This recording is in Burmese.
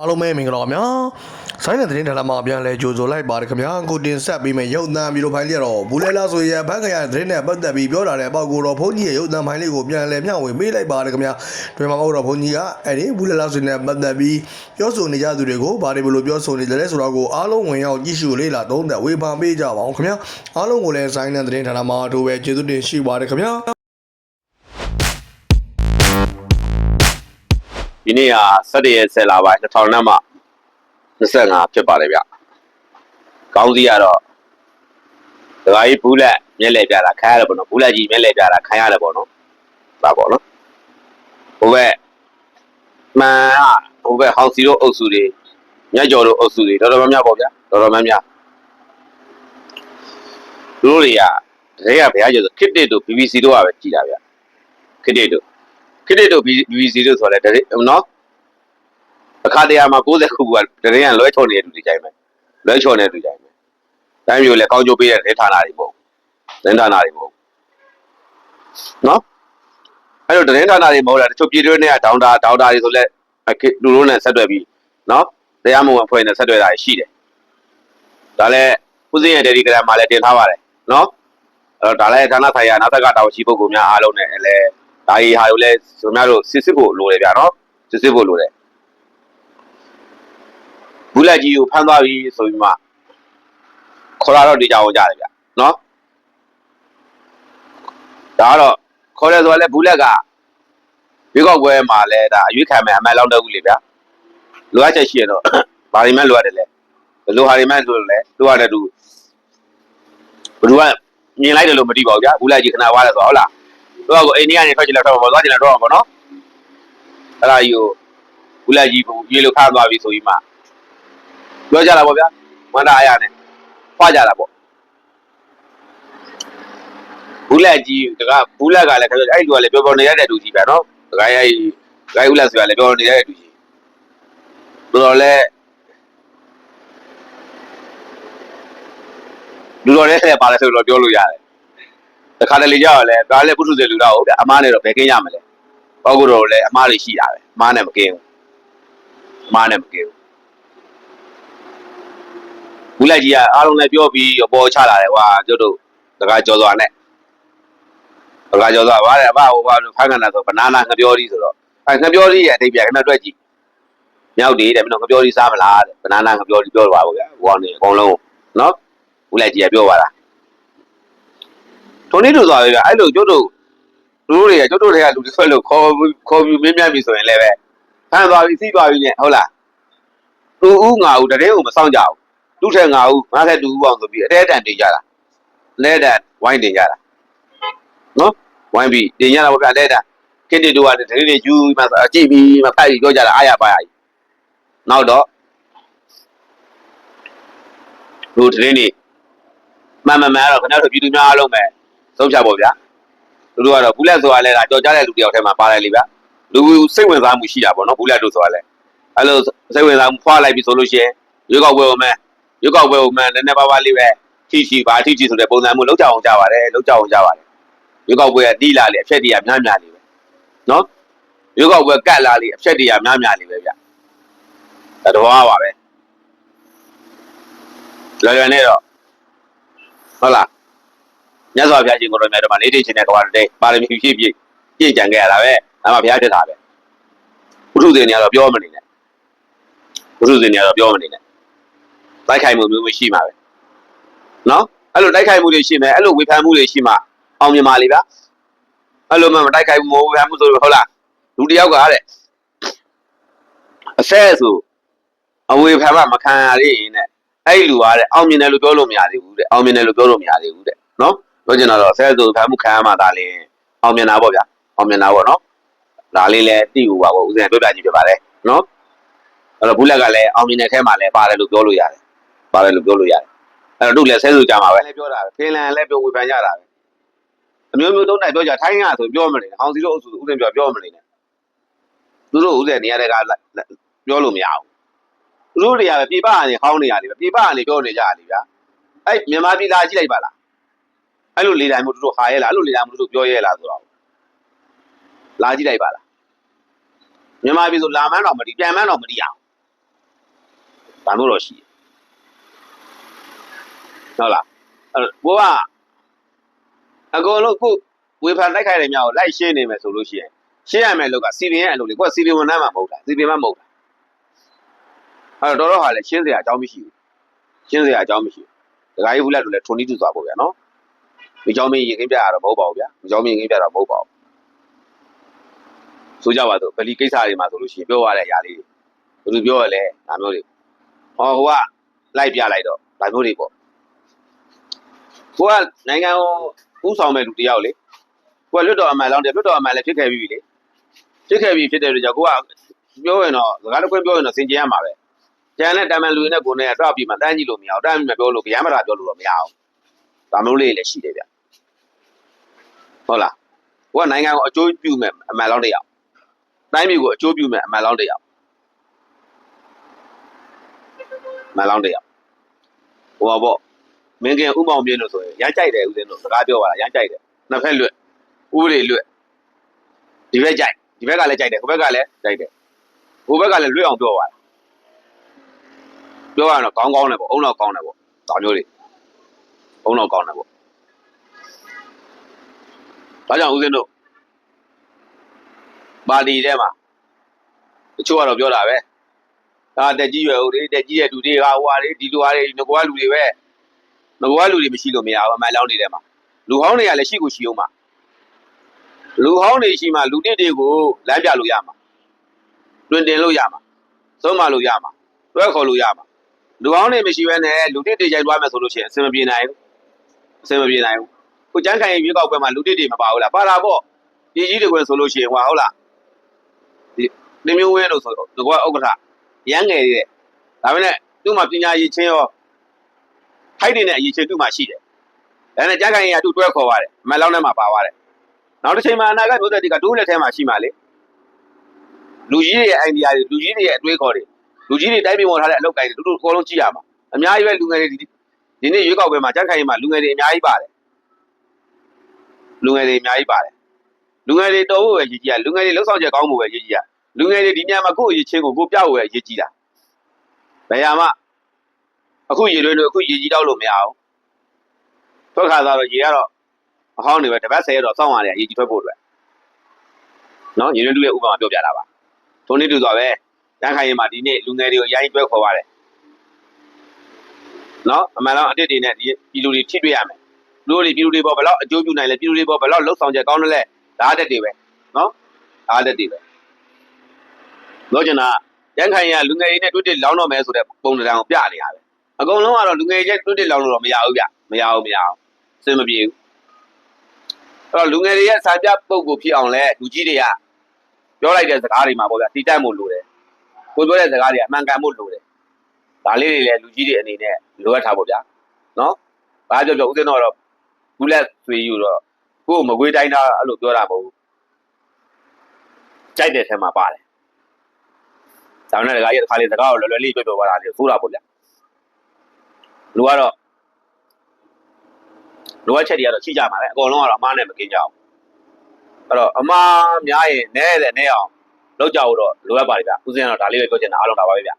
အားလုံးပဲမင်္ဂလာပါဗျာဆိုင်းတဲ့သတင်းဌာနမှာပြန်လဲကြိုဆိုလိုက်ပါတယ်ခင်ဗျာကိုတင်ဆက်ပေးမယ်ရုပ်သံဗီဒီယိုဖိုင်လေးကတော့ဘူးလဲလာဆိုရဘက်ကရတဲ့သတင်းနဲ့ပတ်သက်ပြီးပြောတာတဲ့ပေါ့ကိုတော့ဘုန်းကြီးရဲ့ရုပ်သံဖိုင်လေးကိုပြန်လဲမျှဝေပေးလိုက်ပါတယ်ခင်ဗျာဒီမှာကတော့ဘုန်းကြီးကအဲ့ဒီဘူးလဲလာဆိုနဲ့ပတ်သက်ပြီးပြောဆိုနေကြသူတွေကိုဘာတွေဘလို့ပြောဆိုနေကြလဲဆိုတော့ကိုအားလုံးဝင်ရောက်ကြည့်ရှုလေးလာသုံးသက်ဝေဖန်ပေးကြပါအောင်ခင်ဗျာအားလုံးကိုလည်းဆိုင်းတဲ့သတင်းဌာနမှာအထူးပဲကျေးဇူးတင်ရှိပါတယ်ခင်ဗျာ ဒီနေ့ဟာ17ရက်10လပိုင်း2000နဲ့မှ25ဖြစ်ပါတယ်ဗျ။ကောင်းစီကတော့ဒကာကြီးဘူးလက်မျက်လှည့်ပြတာခံရတယ်ပေါ့နော်ဘူးလက်ကြီးမျက်လှည့်ပြတာခံရတယ်ပေါ့နော်။ဒါပေါ့နော်။ဟိုဘက်မှန်ကဟိုဘက်ဟောင်စီတို့အုပ်စုတွေညက်ကျော်တို့အုပ်စုတွေတော်တော်များများပေါ့ဗျာတော်တော်များများသူတို့တွေကတကယ်ကဘယ်ရကျဆိုခစ်တစ်တို့ BBC တို့ကပဲကြည်တာဗျခစ်တစ်တို့ ခစ်တစ်တို့ BBC တို့ဆိုလဲတည်းနော်အခါတရမှာ60ခုကတည်းကလွဲချော်နေတဲ့လူတွေကြိုင်မယ်လွဲချော်နေတဲ့လူကြိုင်မယ်တိုင်းမျိုးလဲကောင်းကျိုးပေးတဲ့ဒေသနာတွေပေါ့ဒေသနာတွေပေါ့နော်အဲ့လိုဒေသနာတွေမဟုတ်လားတချို့ပြည်တွင်းတွေကဒေါင်တာဒေါင်တာတွေဆိုလဲအခလူတို့နဲ့ဆက်တွဲပြီးနော်တရားမဝင်ဖွဲ့နဲ့ဆက်တွဲတာရှိတယ်ဒါလဲဥစဉ်ရဲ့ Telegram မှာလည်းတင်ထားပါတယ်နော်အဲ့တော့ဒါလည်းဌာနဆိုင်ရာနောက်သက်ကတာဝန်ရှိပုဂ္ဂိုလ်များအားလုံးနဲ့လည်း ဒါကြီးဟာကိုလည်းကျွန်တော်တို့စစ်စစ်ဖို့လိုတယ်ဗျာနော်စစ်စစ်ဖို့လိုတယ်ဘူးလက်ကြီးကိုဖမ်းသွားပြီဆိုပြီးမှခေါ်လာတော့ဒီကြောင်ကြတယ်ဗျာနော်ဒါကတော့ခေါ်တယ်ဆိုတော့လည်းဘူးလက်ကရွေးကောက်ပွဲမှာလည်းဒါအရွေးခံမယ်အမှန်လောက်တော့ဘူးလေဗျာလိုအပ်ချက်ရှိရင်တော့ဘာတွေမှလိုအပ်တယ်လဲဘယ်လိုဟာတွေမှလိုလဲလိုအပ်တဲ့သူဘယ်သူကမြင်လိုက်တယ်လို့မသိပါဘူးဗျာဘူးလက်ကြီးခဏဝါတယ်ဆိုတော့ဟုတ်လား တော့ကိုအိန္ဒိယနေထွက်ချင်လဲထွက်မှာပေါ့သွားချင်လဲထွက်မှာပေါ့နော်အဲ့ဒါကြီးကိုဘူးလက်ကြီးဘူးရေလိုခါသွားပြီဆိုပြီးမှပြောကြတာပေါ့ဗျာဝန္တာအရာနဲ့ဖွာကြတာပေါ့ဘူးလက်ကြီးတကဘူးလက်ကလည်းခက်အဲ့ဒီကလည်းပြောပြောနေရတဲ့တူကြီးပဲနော်တကယ်အဲ့ဂိုင်းဦးလက်ဆိုတာလည်းပြောနေရတဲ့တူကြီးတော်တော်လဲလူတော်လည်းဆက်ပါလဲဆိုတော့ပြောလို့ရတယ် တခါတလေကြောက်လဲဒါလည်းပုထုဇဉ်လူတော့ဟုတ်ဗျအမားနဲ့တော့ဘယ်ကင်းရမလဲဘောက်ကတော့လည်းအမားတွေရှိတာပဲအမားနဲ့မကင်းဘူးအမားနဲ့မကင်းဘူးဘူးလိုက်ကြီးကအားလုံးလည်းပြောပြီးပေါ်ချလာတယ်ကွာကျုပ်တို့တခါကြော်သွားနဲ့တခါကြော်သွားပါတယ်အဘဟိုဘာလို့ဖိုင်ကန်တာဆိုဘနာနာငပြောသီးဆိုတော့အဲငပြောသီးရဲ့အတိတ်ပြခဏတွေ့ကြည့်မြောက်တယ်တဲ့မင်းတို့ငပြောသီးစားမလားတဲ့ဘနာနာငပြောသီးပြောသွားပါဗျာဟိုကောင်နေအကုန်လုံးနော်ဘူးလိုက်ကြီးကပြောပါလား ထိုနည်းလိုသွားပဲဗျအဲ့လိုကျုပ်တို့လူတို့တွေကကျုပ်တို့တွေကလူတွေဆွဲလို့ခေါ်ခေါ်ပြီးမင်းမြတ်ပြီဆိုရင်လည်းပဲဖမ်းသွားပြီစီးသွားပြီနဲ့ဟုတ်လားသူဦးငါဦးတတဲ့ကိုမဆောင်ကြဘူးသူ့ထက်ငါဦးငါထက်တူဦးအောင်ဆိုပြီးအတဲတန်တင်ကြတာလဲတန်ဝိုင်းတင်ကြတာနော်ဝိုင်းပြီးတင်ကြတာပေါ့ဗျလဲတန်ကင်းတီတို့ကတတိတွေယူမှအကြည့်ပြီးမှဖတ်ပြီးပြောကြတာအားရပါရကြီးနောက်တော့လူတရင်နေမှန်မှန်မှန်တော့ခဏတော့ပြည်သူများအားလုံးပဲ ဆုံးဖြတ်ပေါ့ဗျာလူတို့ကတော့ဘူးလက်ဆိုတာလဲဒါကြော်ကြတဲ့လူတယောက်ထဲမှာပါတယ်လေဗျာလူစိတ်ဝင်စားမှုရှိတာပေါ့နော်ဘူးလက်တို့ဆိုတာလဲအဲ့လိုစိတ်ဝင်စားမှုဖွာလိုက်ပြီဆိုလို့ရှိရင်ရွေးကောက်ပွဲကိုမဲရွေးကောက်ပွဲကိုမဲနည်းနည်းပါးပါးလေးပဲထိရှိပါထိရှိဆိုတဲ့ပုံစံမျိုးလောက်ကြအောင်ကြပါတယ်လောက်ကြအောင်ကြပါတယ်ရွေးကောက်ပွဲကတီးလာလေအဖြက်တွေကများများလေးပဲနော်ရွေးကောက်ပွဲကတ်လာလေအဖြက်တွေကများများလေးပဲဗျဒါတော့ပါပဲလွယ်လွယ်နဲ့တော့ဟုတ်လား မြတ်စွာဘုရားရှင်ကိုယ်တော်မြတ်တော်မှာနေတိချင်းတဲ့ကဘာတဲ့ပါရမီဖြည့်ပြည့်ပြည့်ကြံခဲ့ရတာပဲအမှဘုရားဖြစ်တာပဲဘုထုဇင်တွေကတော့ပြောမနေနဲ့ဘုထုဇင်တွေကတော့ပြောမနေနဲ့တိုက်ခိုက်မှုမျိုးမရှိမှာပဲနော်အဲ့လိုတိုက်ခိုက်မှုတွေရှိမယ်အဲ့လိုဝေဖန်မှုတွေရှိမှအောင်မြင်ပါလေဗျာအဲ့လိုမှမတိုက်ခိုက်ဘူးမဝေဖန်မှုဆိုလို့ဟုတ်လားလူတစ်ယောက်ကတဲ့အဆက်ဆိုအဝေဖန်မှမခံရသေးရင်တဲ့အဲ့ဒီလူကတဲ့အောင်မြင်တယ်လို့ပြောလို့မရသေးဘူးတဲ့အောင်မြင်တယ်လို့ပြောလို့မရသေးဘူးတဲ့နော် ပြောချင်တာတော့ဆဲဆိုဖမ်းမှုခံရမှဒါလေးအောင်မြင်တာပေါ့ဗျာအောင်မြင်တာပေါ့နော်ဒါလေးလည်းတိကူပါပေါ့ဦးဇင်ပြောပြကြည့်ပြပါလေနော်အဲ့တော့ဘူးလက်ကလည်းအောင်မြင်တဲ့ထဲမှာလည်းပါတယ်လို့ပြောလို့ရတယ်ပါတယ်လို့ပြောလို့ရတယ်အဲ့တော့တို့လည်းဆဲဆိုကြမှာပဲလည်းပြောတာပဲဖင်လန်လည်းပြောဝေဖန်ကြတာပဲအမျိုးမျိုးသုံးနိုင်ပြောကြထိုင်းရဆိုပြောမနေနဲ့အောင်စီတို့အုပ်စုဦးဇင်ပြောပြောမနေနဲ့သူတို့ဦးဇင်နေရာတွေကပြောလို့မရဘူးသူတို့တွေကပြေပကနေဟောင်းနေရတယ်ပြေပကနေပြောနေကြရတယ်ဗျာအဲ့မြန်မာပြည်လာကြည့်လိုက်ပါလား အဲ့လိုလေတိုင်းမို့တို့ဟာရဲလားအဲ့လိုလေတိုင်းမို့တို့ပြောရဲလားဆိုတော့လာကြည့်လိုက်ပါလားမြန်မာပြည်ဆိုလာမန်းတော့မတီပြန်မန်းတော့မတီအောင်ဒါမျိုးတော့ရှိတယ်ဟုတ်လားအဲ့တော့ကိုကအကုန်လုံးခုဝေဖန်တိုက်ခိုက်တယ်များကိုလိုက်ရှင်းနေမယ်ဆိုလို့ရှိရင်ရှင်းရမယ်လို့ကစီပင်ရဲ့အလုပ်လေကိုကစီပင်ဝန်ထမ်းမှမဟုတ်တာစီပင်မှမဟုတ်တာအဲ့တော့တော်တော်ဟာလည်းရှင်းစရာအကြောင်းမရှိဘူးရှင်းစရာအကြောင်းမရှိဘူးဒကာကြီးဘူးလက်တို့လည်းထုံနီးတူသွားပေါ့ဗျာနော် ဒီကြောင်းမင်းရင်ခင်းပြရတော့မဟုတ်ပါဘူးဗျာဒီကြောင်းမင်းရင်ခင်းပြတာမဟုတ်ပါဘူးဆိုကြပါတော့ဗလီကိစ္စတွေမှာဆိုလို့ရှိရင်ပြောရတဲ့အရာလေးတွေဘယ်လိုပြောရလဲဒါမျိုးတွေဟောဟိုကလိုက်ပြလိုက်တော့ဒါမျိုးတွေပေါ့ကိုကနိုင်ငံကိုဥဆောင်မဲ့လူတယောက်လေကိုကလွတ်တော်အမှန်လောင်းတယ်လွတ်တော်အမှန်လည်းဖြစ်ခဲ့ပြီလေဖြစ်ခဲ့ပြီဖြစ်တဲ့အတွက်ကြောင့်ကိုကပြောရင်တော့စကားတစ်ခွင့်ပြောရင်တော့စင်ကြင်ရမှာပဲကျန်တဲ့တာမန်လူတွေနဲ့ကိုယ်နဲ့တော့ပြီးမှတန်းကြည့်လို့မရဘူးတန်းပြီးမှပြောလို့ဗျာမတာပြောလို့တော့မရအောင်ဒါမျိုးလေးလည်းရှိတယ်ဗျ ဟုတ်လားကိုကနိုင်ငံကိုအကျိုးပြုမဲ့အမှန်လောင်းတယောက်တိုင်းပြည်ကိုအကျိုးပြုမဲ့အမှန်လောင်းတယောက်အမှန်လောင်းတယောက်ဟိုပါပေါ့မင်းကဥမောင်ပြင်းလို့ဆိုရင်ရမ်းကြိုက်တယ်ဦးဇင်းတို့စကားပြောပါလားရမ်းကြိုက်တယ်နှစ်ဖက်လွတ်ဥပဒေလွတ်ဒီဘက်ကြိုက်ဒီဘက်ကလည်းကြိုက်တယ်ဟိုဘက်ကလည်းကြိုက်တယ်ဟိုဘက်ကလည်းလွတ်အောင်ပြောပါလားပြောရရင်တော့ကောင်းကောင်းတယ်ပေါ့အုံတော့ကောင်းတယ်ပေါ့ဒါမျိုးတွေအုံတော့ကောင်းတယ်ပေါ့ ဒါကြောင့်ဦးဇင်းတို့ပါတီထဲမှာတချို့ကတော့ပြောတာပဲဒါတက်ကြီးရွယ်ဦးတွေတက်ကြီးရဲ့လူတွေကဟိုဟာတွေဒီလူဟာတွေငကွားလူတွေပဲငကွားလူတွေမရှိလို့မရဘူးအမှန်လောင်းနေတယ်မှာလူဟောင်းတွေကလည်းရှိကိုရှိအောင်မှာလူဟောင်းတွေရှိမှလူတစ်တွေကိုလမ်းပြလို့ရမှာတွင်တင်လို့ရမှာသုံးမလို့ရမှာတွဲခေါ်လို့ရမှာလူဟောင်းတွေမရှိဘဲနဲ့လူတစ်တွေကြိုက်သွားမယ်ဆိုလို့ရှိရင်အဆင်မပြေနိုင်ဘူးအဆင်မပြေနိုင်ဘူး ကိုကျန်းခိုင်ရွေးကောက်ပွဲမှာလူတစ်တွေမပါဘူးလားပါတာပေါ့ဒီကြီးတွေကွယ်ဆိုလို့ရှိရင်ဟွာဟုတ်လားဒီနေမျိုးဝင်းလို့ဆိုတော့ငကွာဥက္ကဋ္ဌရမ်းငယ်တဲ့ဒါပေမဲ့သူ့မှာပညာရည်ချင်းရောထိုက်တဲ့အရည်ချင်းသူ့မှာရှိတယ်ဒါနဲ့ကျန်းခိုင်ရသူ့တွဲခေါ်ပါတယ်အမလောင်းထဲမှာပါသွားတယ်နောက်တစ်ချိန်မှာအနာဂတ်မျိုးဆက်တွေကဒိုးလက်ထဲမှာရှိမှလေလူကြီးတွေရဲ့ idea တွေလူကြီးတွေရဲ့အတွေးခေါ်တွေလူကြီးတွေတိုင်းပြည်ပေါ်ထားတဲ့အလုပ်ကိုင်တွေတူတူအကုန်လုံးကြည့်ရမှာအများကြီးပဲလူငယ်တွေဒီဒီနေ့ရွေးကောက်ပွဲမှာကျန်းခိုင်မှာလူငယ်တွေအများကြီးပါတယ် လူငယ်တွေအများကြီးပါတယ်လူငယ်တွေတော်ဖို့ပဲရည်ကြီးရလူငယ်တွေလှုပ်ဆောင်ချက်ကောင်းဖို့ပဲရည်ကြီးရလူငယ်တွေဒီညမှာကိုယ့်အရေးချင်းကိုကိုပြဖို့ပဲရည်ကြီးတာဘယ်ရမှာအခုရေလွေးလို့အခုရေကြီးတော့လို့မရအောင်ထွက်ခါသားတော့ရေကတော့အဟောင်းတွေပဲတပတ်ဆယ်ရတော့စောင့်ရတယ်ရေကြီးထွက်ဖို့အတွက်နော်ရေလွေးလူရဲ့ဥပမာပြောပြတာပါထိုနေ့တူဆိုပဲတန်းခိုင်ရင်မှာဒီနေ့လူငယ်တွေကိုအရင်တွဲခေါ်ပါတယ်နော်အမှန်တော့အတစ်တွေနဲ့ဒီပြည်လူတွေထိတွေ့ရမယ် လူတွေပြည်လူတွေပေါ်ဘယ်လောက်အကျိုးပြုနိုင်လဲပြည်လူတွေပေါ်ဘယ်လောက်လှုပ်ဆောင်ချက်ကောင်းတယ်လဲဒါအတက်တွေပဲနော်ဒါအတက်တွေပဲလို့ကျင်တာရန်ခိုင်ရလူငယ်တွေနဲ့တွေ့တွေ့လောင်းတော့မယ်ဆိုတဲ့ပုံစံကိုပြနေရတယ်အကုန်လုံးကတော့လူငယ်တွေတွေ့တွေ့လောင်းလို့တော့မရဘူးဗျမရဘူးမရဘူးစင်မပြေဘူးအဲ့တော့လူငယ်တွေရဲ့စာပြပုံကိုဖြစ်အောင်လဲလူကြီးတွေကပြောလိုက်တဲ့စကားတွေမှာပေါ့ဗျတီတက်မှုလိုတယ်ကိုပြောတဲ့စကားတွေကအမှန်ကန်မှုလိုတယ်ဒါလေးတွေလည်းလူကြီးတွေအနေနဲ့လိုအပ်ထားပေါ့ဗျာနော်ဘာပြောပြောဦးစင်းတော့တော့ ဘူးလက်သွေးယူတော့ကိုယ်မကွေးတိုင်းသားအဲ့လိုပြောတာမဟုတ်ဘူးကြိုက်တဲ့ထဲမှာပါတယ်ဒါနဲ့တခါကြီးတစ်ခါလေးစကားကိုလွယ်လွယ်လေးပြောပြောပါတာလေဆိုးတာပေါ့ဗျာလူကတော့လိုအပ်ချက်တွေကတော့ရှိကြမှာလေအကုန်လုံးကတော့အမားနဲ့မကင်းကြအောင်အဲ့တော့အမားများရင်နဲတဲ့နဲအောင်လောက်ကြဖို့တော့လိုအပ်ပါလိမ့်ဗျာဦးစင်းကတော့ဒါလေးပဲပြောချင်တာအားလုံးဒါပါပဲဗျာ